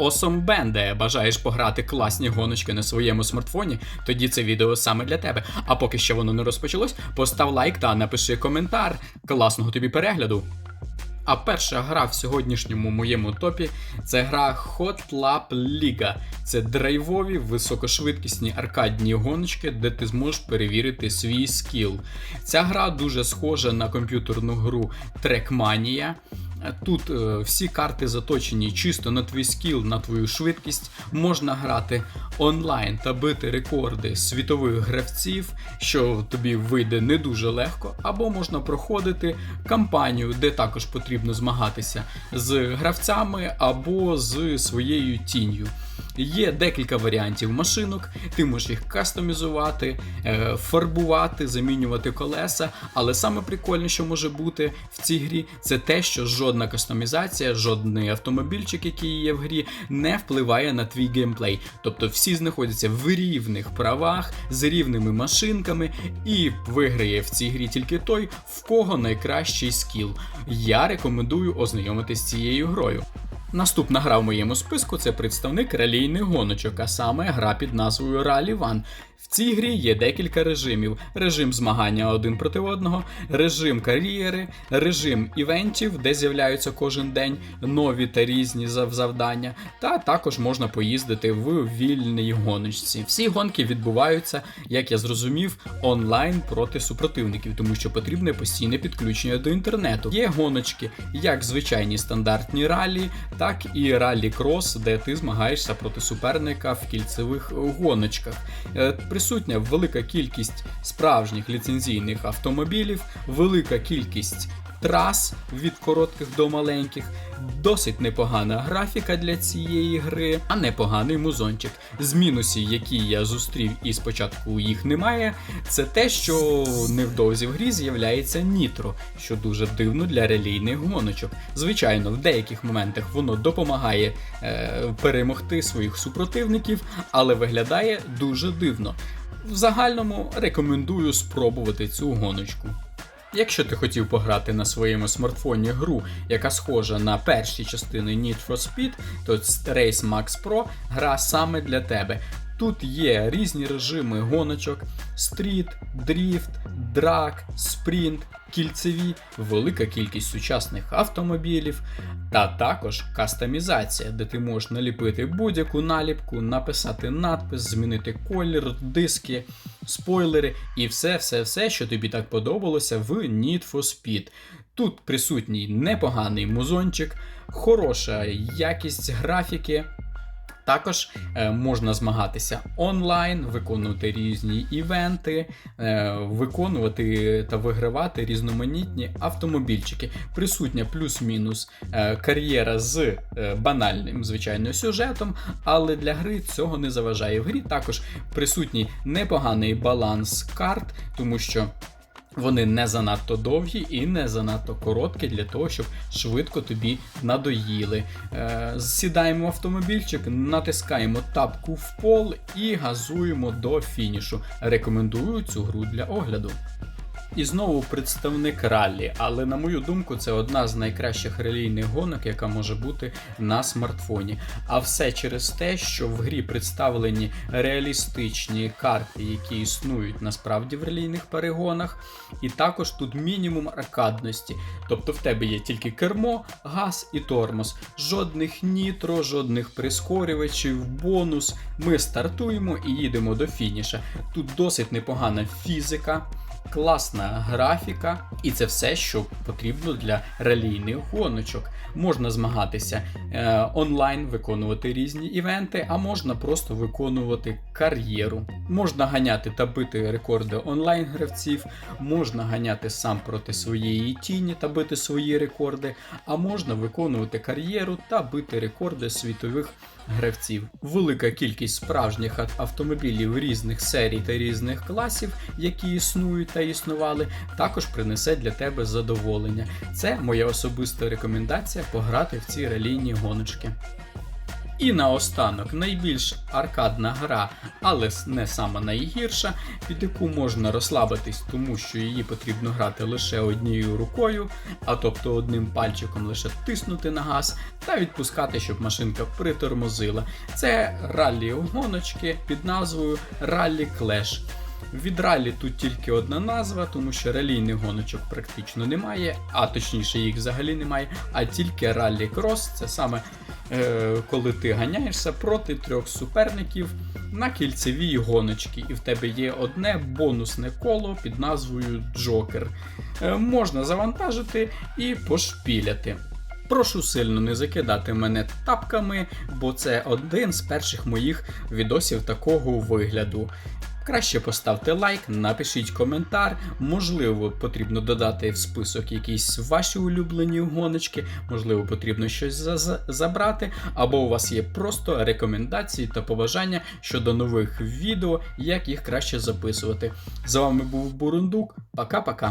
Awesome Band. Бажаєш пограти класні гоночки на своєму смартфоні? Тоді це відео саме для тебе. А поки ще воно не розпочалось, постав лайк та напиши коментар. Класного тобі перегляду! А перша гра в сьогоднішньому моєму топі це гра Hot Lap Liga. Це драйвові високошвидкісні аркадні гоночки, де ти зможеш перевірити свій скіл. Ця гра дуже схожа на комп'ютерну гру Trackmania. Тут е, всі карти заточені чисто на твій скіл, на твою швидкість. Можна грати онлайн та бити рекорди світових гравців, що тобі вийде не дуже легко, або можна проходити кампанію, де також потрібно змагатися з гравцями або з своєю тінню. Є декілька варіантів машинок, ти можеш їх кастомізувати, е, фарбувати, замінювати колеса. Але саме прикольне, що може бути в цій грі, це те, що жодна кастомізація, жодний автомобільчик, який є в грі, не впливає на твій геймплей. Тобто всі знаходяться в рівних правах, з рівними машинками, і виграє в цій грі тільки той, в кого найкращий скіл. Я рекомендую ознайомитись з цією грою. Наступна гра в моєму списку це представник ралійних гоночок, а саме гра під назвою Rally One. В цій грі є декілька режимів: режим змагання один проти одного, режим кар'єри, режим івентів, де з'являються кожен день нові та різні зав- завдання, та також можна поїздити в вільній гоночці. Всі гонки відбуваються, як я зрозумів, онлайн проти супротивників, тому що потрібне постійне підключення до інтернету. Є гоночки, як звичайні стандартні ралі, так і ралі крос, де ти змагаєшся проти суперника в кільцевих гоночках. Присутня велика кількість справжніх ліцензійних автомобілів, велика кількість трас від коротких до маленьких, досить непогана графіка для цієї гри, а непоганий музончик. З мінусів, які я зустрів і спочатку їх немає, це те, що невдовзі в грі з'являється нітро, що дуже дивно для релійних гоночок. Звичайно, в деяких моментах воно допомагає е, перемогти своїх супротивників, але виглядає дуже дивно. В загальному рекомендую спробувати цю гоночку. Якщо ти хотів пограти на своєму смартфоні гру, яка схожа на перші частини Need for Speed, то Race Max Pro гра саме для тебе. Тут є різні режими гоночок: стріт, дріфт, драк, спринт, кільцеві, велика кількість сучасних автомобілів, та також кастомізація, де ти можеш наліпити будь-яку наліпку, написати надпис, змінити колір, диски, спойлери і все-все-все, що тобі так подобалося в Need for Speed. Тут присутній непоганий музончик, хороша якість графіки. Також е, можна змагатися онлайн, виконувати різні івенти, е, виконувати та вигравати різноманітні автомобільчики. Присутня плюс-мінус е, кар'єра з банальним, звичайно, сюжетом, але для гри цього не заважає. В грі також присутній непоганий баланс карт, тому що. Вони не занадто довгі і не занадто короткі для того, щоб швидко тобі надоїли. Е, сідаємо в автомобільчик, натискаємо тапку в пол і газуємо до фінішу. Рекомендую цю гру для огляду. І знову представник раллі, але на мою думку, це одна з найкращих релійних гонок, яка може бути на смартфоні. А все через те, що в грі представлені реалістичні карти, які існують насправді в релійних перегонах. І також тут мінімум аркадності. Тобто в тебе є тільки кермо, газ і тормоз. Жодних нітро, жодних прискорювачів, бонус. Ми стартуємо і їдемо до фініша. Тут досить непогана фізика класна графіка, і це все, що потрібно для ралійних гоночок. Можна змагатися е, онлайн, виконувати різні івенти, а можна просто виконувати кар'єру. Можна ганяти та бити рекорди онлайн гравців, можна ганяти сам проти своєї тіні та бити свої рекорди, а можна виконувати кар'єру та бити рекорди світових гравців. Велика кількість справжніх автомобілів різних серій та різних класів, які існують та існували, також принесе для тебе задоволення. Це моя особиста рекомендація пограти в ці релійні гоночки. І наостанок найбільш аркадна гра, але не сама найгірша, під яку можна розслабитись, тому що її потрібно грати лише однією рукою, а тобто одним пальчиком лише тиснути на газ та відпускати, щоб машинка притормозила. Це раллі гоночки під назвою Rally Clash. Від ралі тут тільки одна назва, тому що ралійних гоночок практично немає, а точніше їх взагалі немає, а тільки раллі крос це саме е, коли ти ганяєшся проти трьох суперників на кільцевій гоночці, і в тебе є одне бонусне коло під назвою Джокер. Е, можна завантажити і пошпіляти. Прошу сильно не закидати мене тапками, бо це один з перших моїх відосів такого вигляду. Краще поставте лайк, напишіть коментар. Можливо, потрібно додати в список якісь ваші улюблені гоночки, можливо, потрібно щось за- за- забрати, або у вас є просто рекомендації та побажання щодо нових відео, як їх краще записувати. З вами був Бурундук. Пока-пока.